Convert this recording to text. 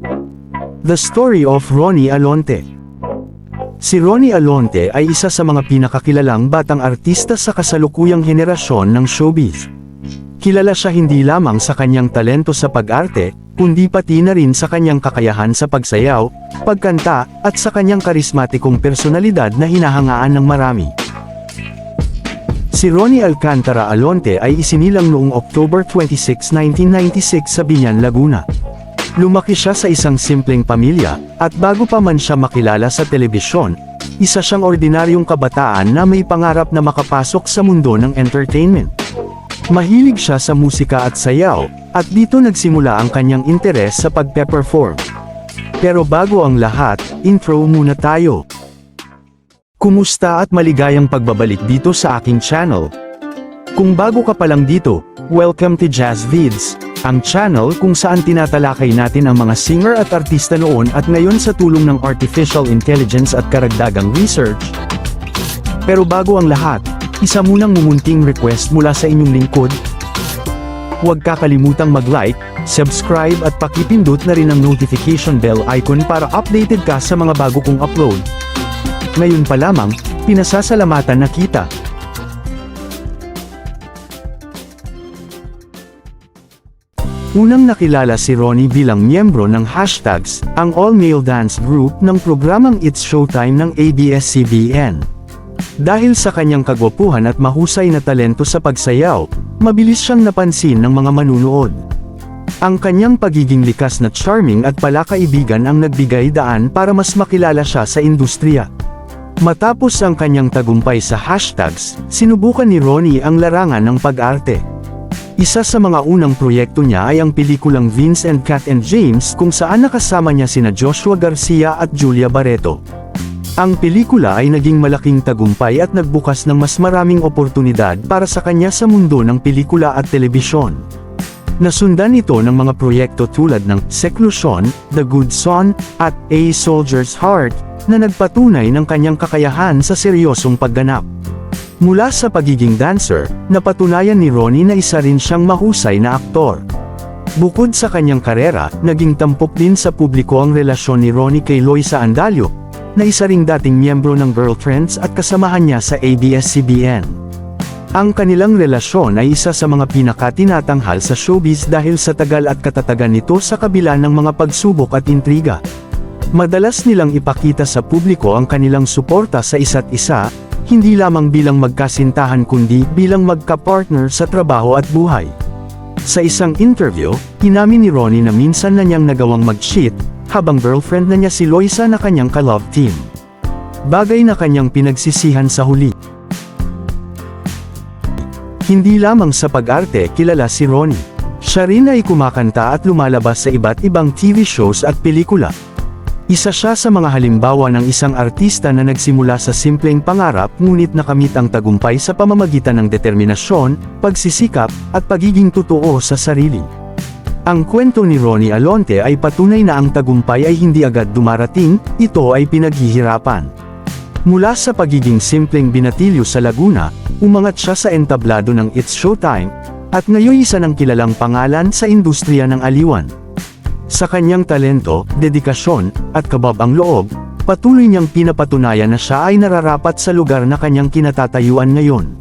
The Story of Ronnie Alonte Si Ronnie Alonte ay isa sa mga pinakakilalang batang artista sa kasalukuyang henerasyon ng showbiz. Kilala siya hindi lamang sa kanyang talento sa pag-arte, kundi pati na rin sa kanyang kakayahan sa pagsayaw, pagkanta, at sa kanyang karismatikong personalidad na hinahangaan ng marami. Si Ronnie Alcantara Alonte ay isinilang noong October 26, 1996 sa Binyan, Laguna. Lumaki siya sa isang simpleng pamilya, at bago pa man siya makilala sa telebisyon, isa siyang ordinaryong kabataan na may pangarap na makapasok sa mundo ng entertainment. Mahilig siya sa musika at sayaw, at dito nagsimula ang kanyang interes sa pagpe-perform. Pero bago ang lahat, intro muna tayo. Kumusta at maligayang pagbabalik dito sa aking channel. Kung bago ka pa lang dito, welcome to Jazz Vids, ang channel kung saan tinatalakay natin ang mga singer at artista noon at ngayon sa tulong ng artificial intelligence at karagdagang research. Pero bago ang lahat, isa munang mumunting request mula sa inyong lingkod. Huwag kakalimutang mag-like, subscribe at pakipindot na rin ang notification bell icon para updated ka sa mga bago kong upload. Ngayon pa lamang, pinasasalamatan na kita. Unang nakilala si Ronnie bilang miyembro ng Hashtags, ang all-male dance group ng programang It's Showtime ng ABS-CBN. Dahil sa kanyang kagwapuhan at mahusay na talento sa pagsayaw, mabilis siyang napansin ng mga manunood. Ang kanyang pagiging likas na charming at palakaibigan ang nagbigay daan para mas makilala siya sa industriya. Matapos ang kanyang tagumpay sa hashtags, sinubukan ni Ronnie ang larangan ng pag-arte. Isa sa mga unang proyekto niya ay ang pelikulang Vince and Kat and James kung saan nakasama niya sina Joshua Garcia at Julia Barreto. Ang pelikula ay naging malaking tagumpay at nagbukas ng mas maraming oportunidad para sa kanya sa mundo ng pelikula at telebisyon. Nasundan ito ng mga proyekto tulad ng Seclusion, The Good Son, at A Soldier's Heart, na nagpatunay ng kanyang kakayahan sa seryosong pagganap. Mula sa pagiging dancer, napatunayan ni Ronnie na isa rin siyang mahusay na aktor. Bukod sa kanyang karera, naging tampok din sa publiko ang relasyon ni Ronnie kay Loisa Andalio, na isa ring dating miyembro ng Girlfriends at kasamahan niya sa ABS-CBN. Ang kanilang relasyon ay isa sa mga pinakatinatanghal sa showbiz dahil sa tagal at katatagan nito sa kabila ng mga pagsubok at intriga. Madalas nilang ipakita sa publiko ang kanilang suporta sa isa't isa, hindi lamang bilang magkasintahan kundi bilang magka-partner sa trabaho at buhay. Sa isang interview, inamin ni Ronnie na minsan na niyang nagawang mag-cheat, habang girlfriend na niya si Loisa na kanyang ka-love team. Bagay na kanyang pinagsisihan sa huli. Hindi lamang sa pag-arte kilala si Ronnie. Siya rin ay kumakanta at lumalabas sa iba't ibang TV shows at pelikula. Isa siya sa mga halimbawa ng isang artista na nagsimula sa simpleng pangarap ngunit nakamit ang tagumpay sa pamamagitan ng determinasyon, pagsisikap, at pagiging totoo sa sarili. Ang kwento ni Ronnie Alonte ay patunay na ang tagumpay ay hindi agad dumarating, ito ay pinaghihirapan. Mula sa pagiging simpleng binatilyo sa Laguna, umangat siya sa entablado ng It's Showtime, at ngayon isa ng kilalang pangalan sa industriya ng aliwan. Sa kanyang talento, dedikasyon, at kababang loob, patuloy niyang pinapatunayan na siya ay nararapat sa lugar na kanyang kinatatayuan ngayon.